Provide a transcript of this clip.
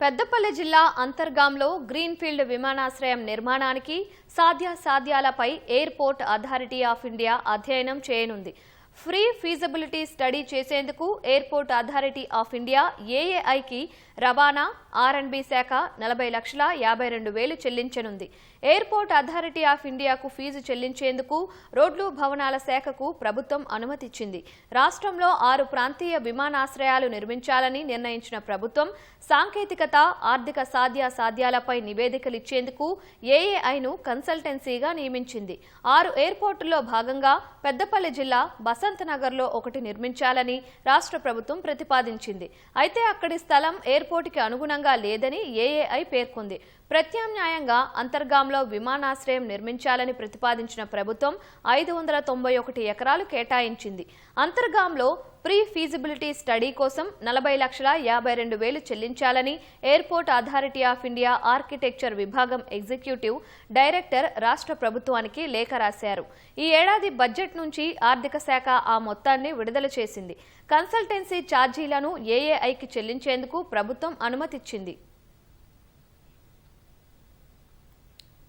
పెద్దపల్లి జిల్లా అంతర్గాంలో గ్రీన్ఫీల్డ్ విమానాశ్రయం నిర్మాణానికి సాధ్యాసాధ్యాలపై ఎయిర్పోర్ట్ అథారిటీ ఆఫ్ ఇండియా అధ్యయనం చేయనుంది. ఫ్రీ ఫీజబిలిటీ స్టడీ చేసేందుకు ఎయిర్పోర్ట్ అథారిటీ ఆఫ్ ఇండియా ఏఏఐకి రవాణా ఆర్ఎండ్బి శాఖ నలభై లక్షల యాభై రెండు వేలు చెల్లించనుంది. ఎయిర్పోర్ట్ అథారిటీ ఆఫ్ ఇండియాకు ఫీజు చెల్లించేందుకు రోడ్లు భవనాల శాఖకు ప్రభుత్వం అనుమతిచ్చింది. రాష్ట్రంలో ఆరు ప్రాంతీయ విమానాశ్రయాలు నిర్మించాలని నిర్ణయించిన ప్రభుత్వం సాంకేతికత ఆర్థిక సాధ్యాసాధ్యాలపై నివేదికలు ఇచ్చేందుకు ఏఏఐను కన్సల్టెన్సీగా నియమించింది. ఆరు ఎయిర్పోర్టుల్లో భాగంగా పెద్దపల్లి జిల్లా బసంతనగర్లో ఒకటి నిర్మించాలని రాష్ట్ర ప్రభుత్వం ప్రతిపాదించింది. అయితే అక్కడి స్థలం ఎయిర్పోర్టుకి అనుగుణంగా లేదని ఏఏఐ పేర్కొంది. ప్రత్యామ్నాయంగా అంతర్గాంలో విమానాశ్రయం నిర్మించాలని ప్రతిపాదించిన ప్రభుత్వం ఐదు వందల తొంభై ఒకటి ఎకరాలు కేటాయించింది. అంతర్గాంలో ప్రీ ఫీజిబిలిటీ స్టడీ కోసం నలభై లక్షల యాభై రెండు వేలు చెల్లించాలని airport authority of India architecture విభాగం ఎగ్జిక్యూటివ్ డైరెక్టర్ రాష్ట్ర ప్రభుత్వానికి లేఖ రాశారు. ఈ ఏడాది బడ్జెట్ నుంచి ఆర్థిక శాఖ ఆ మొత్తాన్ని విడుదల చేసింది. కన్సల్టెన్సీ ఛార్జీలను ఏఏఐకి చెల్లించేందుకు ప్రభుత్వం అనుమతిచ్చింది.